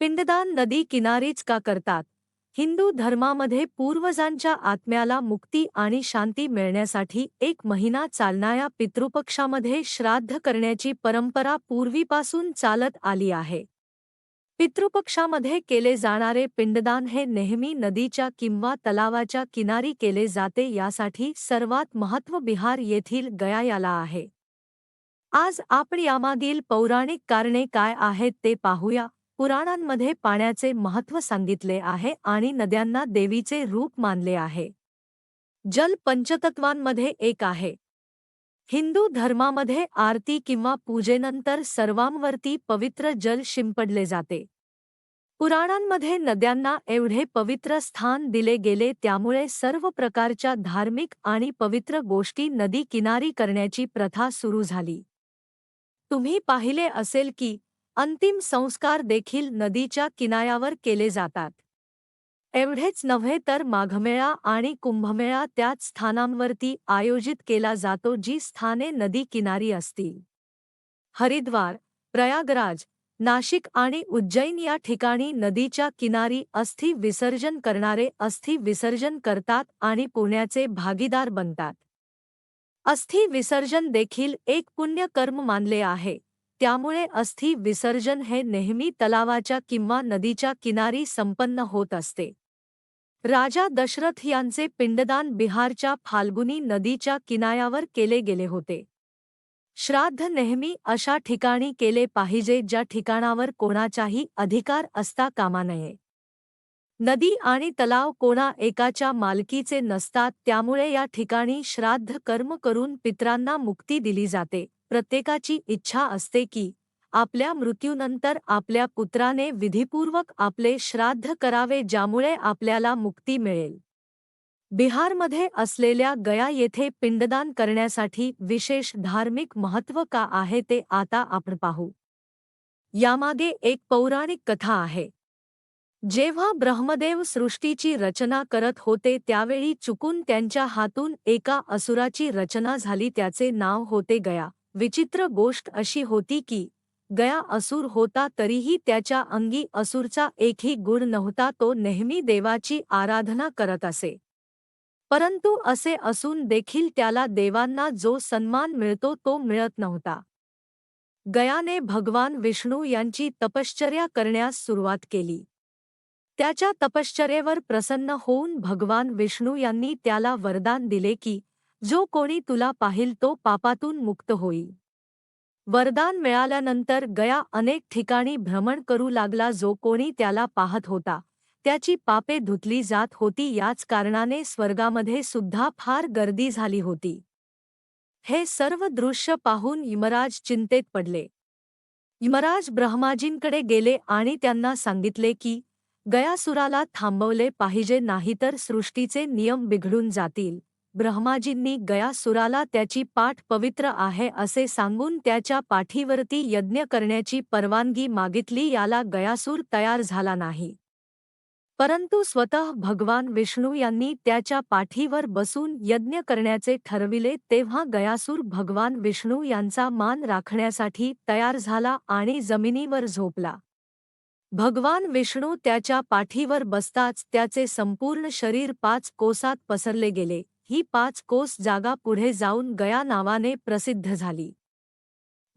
पिंडदान नदी किनारीच का करतात? हिंदू धर्मामध्ये पूर्वजांच्या आत्म्याला मुक्ती आणि शांती मिळण्यासाठी एक महिना चालणाऱ्या पितृपक्षामध्ये श्राद्ध करण्याची परंपरा पूर्वीपासून चालत आली आहे. पितृपक्षामध्ये केले जाणारे पिंडदान हे नेहमी नदीच्या किंवा तलावाच्या किनारी केले जाते यासाठी सर्वात महत्त्व बिहार येथील गयायाला आहे. आज आपण यामागील पौराणिक कारणे काय आहेत ते पाहूया. पुराणांमध्ये पाण्याचे महत्त्व सांगितले आहे आणि नद्यांना देवीचे रूप मानले आहे. जल पंचतत्वांमध्ये एक आहे. हिंदू धर्मामध्ये आरती किंवा पूजेनंतर सर्वांवरती पवित्र जल शिंपडले जाते. पुराणांमध्ये नद्यांना एवढे पवित्र स्थान दिले गेले त्यामुळे सर्व प्रकारच्या धार्मिक आणि पवित्र गोष्टी नदी किनारी करण्याची प्रथा सुरू झाली. तुम्ही पाहिले असेल की अंतिम संस्कार देखील नदीच्या किनाऱ्यावर केले जातात. एवढेच नव्हे तर माघमेळा आणि कुंभमेळा त्याच स्थानांवरती आयोजित केला जातो जी स्थाने नदी किनारी असतील. हरिद्वार प्रयागराज नाशिक आणि उज्जैन या ठिकाणी नदीच्या किनारी अस्थि विसर्जन करणारे अस्थि विसर्जन करतात आणि पुण्याचे भागीदार बनतात. अस्थि विसर्जन देखील एक पुण्यकर्म मानले आहे. त्यामुळे अस्थि विसर्जन हे नेहमी तलावाच्या किंवा नदीच्या किनारी संपन्न होत असते. राजा दशरथ यांचे पिंडदान बिहारच्या फाल्गुनी नदीच्या किनाऱ्यावर केले गेले होते. श्राद्ध नेहमी अशा ठिकाणी केले पाहिजे ज्या ठिकाणावर कोणाचाही अधिकार असता कामा नये. नदी आणि तलाव कोणा एकाच्या मालकीचे नसतात त्यामुळे या ठिकाणी श्राद्ध कर्म करून पित्रांना मुक्ती दिली जाते. प्रत्येकाची इच्छा असते की आपल्या मृत्यूनंतर आपल्या पुत्राने विधीपूर्वक आपले श्राद्ध करावे ज्यामुळे आपल्याला मुक्ती मिळेल. बिहारमध्ये असलेल्या गया येथे पिंडदान करण्यासाठी विशेष धार्मिक महत्त्व का आहे ते आता आपण पाहू. यामागे एक पौराणिक कथा आहे. जेव्हा ब्रह्मदेव सृष्टीची रचना करत होते, त्यावेळी चुकून त्यांच्या हातून एका असुराची रचना झाली. त्याचे नाव होते गया. विचित्र गोष्ट अशी होती की, गया असुर होता तरीही त्याच्या अंगी असुरचा एकही गुण नव्हता तो नेहमी देवाची आराधना करत असे. परंतु असे असून देखील त्याला देवांना जो सन्मान मिळतो तो मिळत नव्हता. गयाने भगवान विष्णू यांची तपश्चर्या करण्यास सुरुवात केली. त्याच्या तपश्चर्येवर प्रसन्न होऊन भगवान विष्णू यांनी त्याला वरदान दिले की जो कोणी तुला पाहिल तो पापातून मुक्त होई. वरदान मिळाल्यानंतर गया अनेक ठिकाणी भ्रमण करू लागला जो कोणी त्याला पाहत होता. त्याची पापे धुतली जात होती याच कारणाने स्वर्गामध्ये सुद्धा फार गर्दी झाली होती. हे सर्व दृश्य पाहून यमराज चिंतेत पडले. यमराज ब्रह्माजींकडे गेले आणि त्यांना सांगितले की गयासुराला थांबवले पाहिजे नाहीतर सृष्टीचे नियम बिघडून जातील. ब्रह्माजींनी गयासुराला त्याची पाठ पवित्र आहे असे सांगून त्याच्या पाठीवरती यज्ञ करण्याची परवानगी मागितली याला गयासूर तयार झाला नाही. परंतु स्वतः भगवान विष्णू यांनी त्याच्या पाठीवर बसून यज्ञ करण्याचे ठरविले तेव्हा गयासूर भगवान विष्णू यांचा मान राखण्यासाठी तयार झाला आणि जमिनीवर झोपला. भगवान विष्णू त्याच्या पाठीवर बसताच त्याचे संपूर्ण शरीर पाच कोसात पसरले गेले. ही पाच कोस जागा पुढे जाऊन गया नावाने प्रसिद्ध झाली.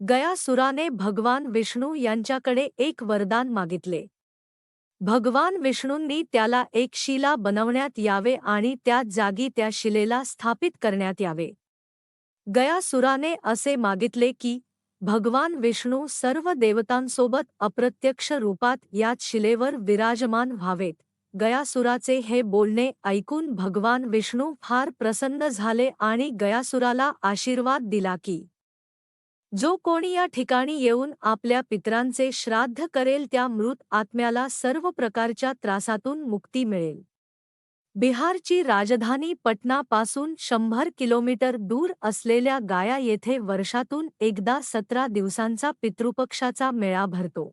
गया सुराने भगवान विष्णू यांच्याकडे एक वरदान मागितले. भगवान विष्णूंनी त्याला एक शिला बनवण्यात यावे आणि त्याच जागी त्या शिलेला स्थापित करण्यात यावे. गयासुराने असे मागितले की भगवान विष्णू सर्व देवतांसोबत अप्रत्यक्ष रूपात यात शिलेवर विराजमान व्हावेत. गयासुराचे हे बोलणे ऐकून भगवान विष्णू फार प्रसन्न झाले आणि गयासुराला आशीर्वाद दिला की जो कोणी या ठिकाणी येऊन आपल्या पित्रांचे श्राद्ध करेल त्या मृत आत्म्याला सर्व प्रकारच्या त्रासातून मुक्ती मिळेल. बिहारची राजधानी पटनापासून शंभर किलोमीटर दूर असलेल्या गाया येथे वर्षातून एकदा सतरा दिवसांचा पितृपक्षाचा मेळा भरतो.